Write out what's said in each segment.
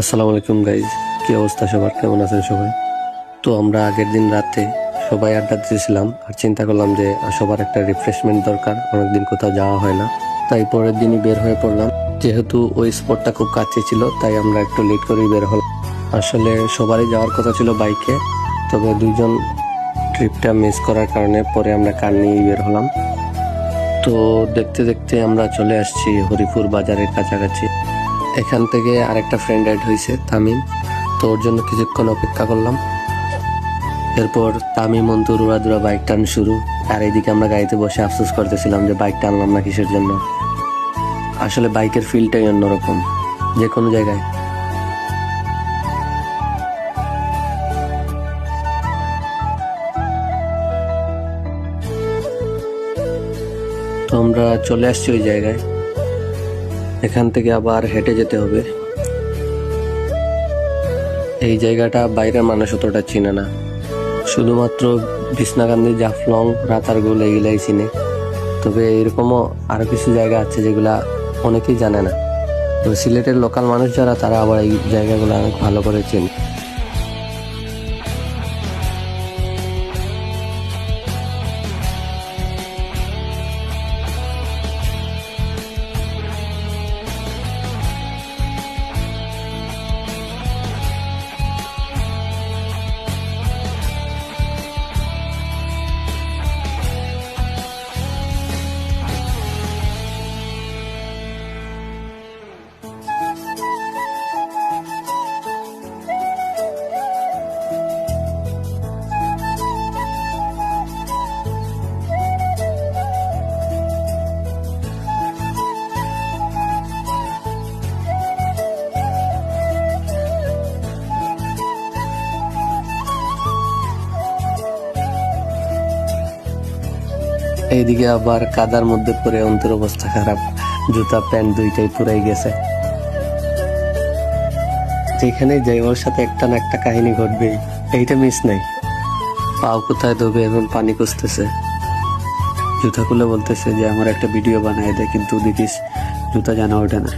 আসসালামু আলাইকুম গাইজ কি অবস্থা সবার? কেমন আছেন সবাই? তো আমরা আগের দিন রাতে সবাই আড্ডা দিয়েছিলাম আর চিন্তা করলাম যে সবার একটা রিফ্রেশমেন্ট দরকার, অনেকদিন কোথাও যাওয়া হয় না। তাই পরের দিনই বের হয়ে পড়লাম। যেহেতু ওই স্পটটা খুব কাছে ছিল, তাই আমরা একটু লেট করেই বের হলাম। আসলে সবারই যাওয়ার কথা ছিল বাইকে তবে দুইজন ট্রিপটা মিস করার কারণে পরে আমরা কার নিয়েই বের হলাম। তো দেখতে দেখতে আমরা চলে আসছি হরিপুর বাজারের কাছাকাছি। এখান থেকে আরেকটা ফ্রেন্ড অ্যাড হয়েছে তামিম। তো ওর জন্য কিছুক্ষণ অপেক্ষা করলাম। এরপর তামিম অন্তু উড়াদুরা বাইক টান শুরু। আর এইদিকে আমরা গাড়িতে বসে আফসোস করতেছিলাম যে বাইক টানলাম না কিসের জন্য। আসলে বাইকের ফিলটাই অন্যরকম, যে কোনো জায়গায়। তো আমরা চলে আসছি ওই জায়গায়। এখান থেকে আবার হেঁটে যেতে হবে। এই জায়গাটা বাইরের মানুষ অতটা চিনে না। শুধুমাত্র বিষ্ণাকান্দি জাফলং, রাতারগুল এইগুলাই চিনে। তবে এরকমও আরও কিছু জায়গা আছে যেগুলা অনেকেই জানে না। তো সিলেটের লোকাল মানুষ যারা, তারা আবার এই জায়গাগুলো অনেক ভালো করে চেনে। এইদিকে আবার কাদার মধ্যে পড়ে অন্তর অবস্থা খারাপ। জুতা, প্যান্ট দুইটাই পুরাই গেছে। যেখানে যাই, ওর সাথে একটা না একটা কাহিনী ঘটবে। এইটা মিস নাই। পাও কোথায় দেবে এবং পানি কুসতেছে জুতা খুলে বলতেছে যে, আমার একটা ভিডিও বানাই দেয় কিন্তু দেখিস, জুতা জানা ওঠে না।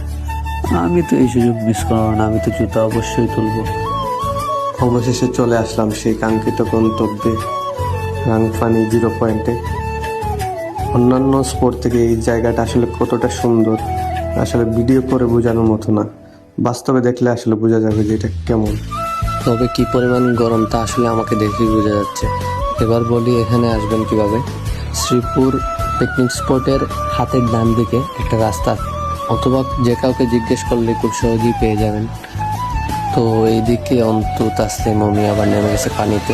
আমি তো এই সুযোগ মিস করব না, আমি তো জুতা অবশ্যই তুলবো। অবশেষে চলে আসলাম সেই কাঙ্ক্ষিত গন্তব্যে রাংফানি জিরো পয়েন্টে অন্যান্য স্পোর্ট থেকে এই জায়গাটা আসলে কতটা সুন্দর, আসলে ভিডিও করে বোঝানোর মতো না। বাস্তবে দেখলে আসলে বোঝা যাবে যে এটা কেমন। তবে কি পরিমাণ গরম তা আসলে আমাকে দেখেই বোঝা যাচ্ছে। এবার বলি এখানে আসবেন কীভাবে। শ্রীপুর পিকনিক স্পটের হাতের ডান দিকে একটা রাস্তা, অথবা যে কাউকে জিজ্ঞেস করলে খুব সহজেই পেয়ে যাবেন। তো এইদিকে অন্তু তাসলিম মমি আবার নেমে গেছে পানিতে।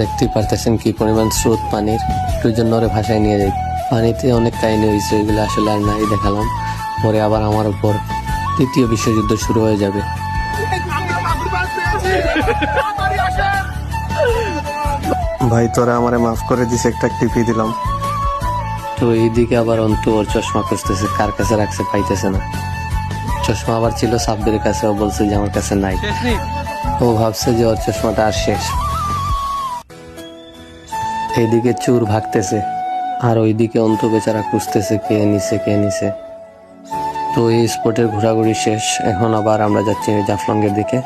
দেখতেই পারতেছেন কি পরিমাণ স্রোত পানির। একটু জন্য ওরে ভাষায় নিয়ে যাই। পানিতে অনেক কাহিনী হয়েছে ওইগুলো আসলে আর নাই দেখালাম। পরে আবার আমার উপর তৃতীয় বিশ্বযুদ্ধ শুরু হয়ে যাবে। ভাই তোরা আমারে মাফ করে দিস একটা টিপি দিলাম। তো এইদিকে আবার অন্তু ওর চশমা খুঁজতেছে কার কাছে রাখছে পাইতেছে না। চশমা আবার ছিল সাব্বিরের কাছে ও বলছে যে আমার কাছে নাই। ও ভাবছে যে ওর চশমাটা আর শেষ। এইদিকে চুর ভাগতেছে, আর ওইদিকে অন্ত বেচারা খুঁজতেছে কে নিছে কে নিছে। তো এই স্পটের ঘোরাঘুরি শেষ, এখন আবার আমরা যাচ্ছি জাফলংয়ের দিকে।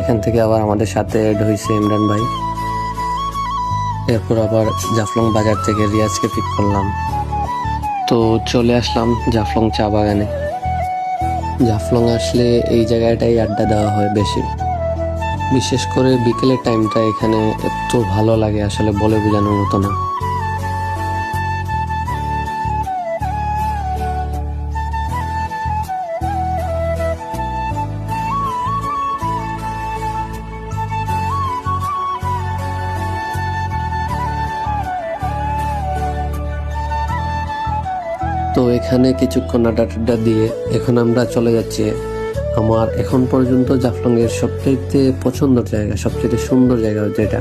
এখান থেকে আবার আমাদের সাথে এড হয়েছে ইমরান ভাই। এরপর আবার জাফলং বাজার থেকে রিয়াজকে পিক করলাম। তো চলে আসলাম জাফলং চা বাগানে। জাফলং আসলে এই জায়গাটাই আড্ডা দেওয়া হয় বেশি। বিশেষ করে বিকেলের টাইমটা এখানে এত ভালো লাগে আসলে বলে বোঝানোর মতো না। তো এখানে কিছুক্ষণ আড্ডা টাড্ডা দিয়ে এখন আমরা চলে যাচ্ছি আমার এখন পর্যন্ত জাফলং এর সবচাইতে পছন্দের জায়গা সবচেয়ে সুন্দর জায়গা যেটা।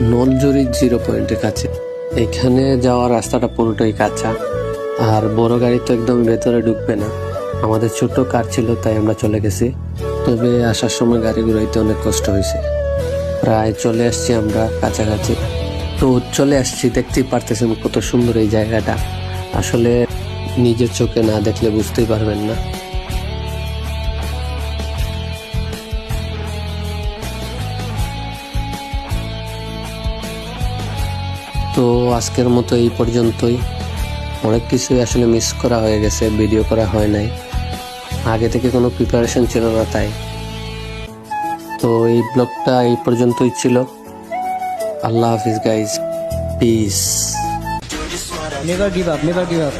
নলজুরি জিরো পয়েন্টের কাছে। এখানে যাওয়ার রাস্তাটা পুরোটাই কাঁচা। আর বড় গাড়ি তো একদম ভেতরে ঢুকবে না। আমাদের ছোট কার ছিল, তাই আমরা চলে গেছি। তবে আসার সময় গাড়ি ঘুরাইতে অনেক কষ্ট হয়েছে। প্রায় চলে আসছি আমরা কাছাকাছি। তো চলে আসছি, দেখতেই পারতেছেন কত সুন্দর এই জায়গাটা। আসলে নিজের চোখে না দেখলে বুঝতেই পারবেন না। তো আজকের মতো এই পর্যন্তই। অনেক কিছুই আসলে মিস করা হয়ে গেছে ভিডিও করা হয় নাই। আগে থেকে কোনো প্রিপারেশন ছিল না তাই। তো এই ব্লগটা এই পর্যন্তই ছিল। আল্লাহ হাফিজ guys peace Never give up, never give up.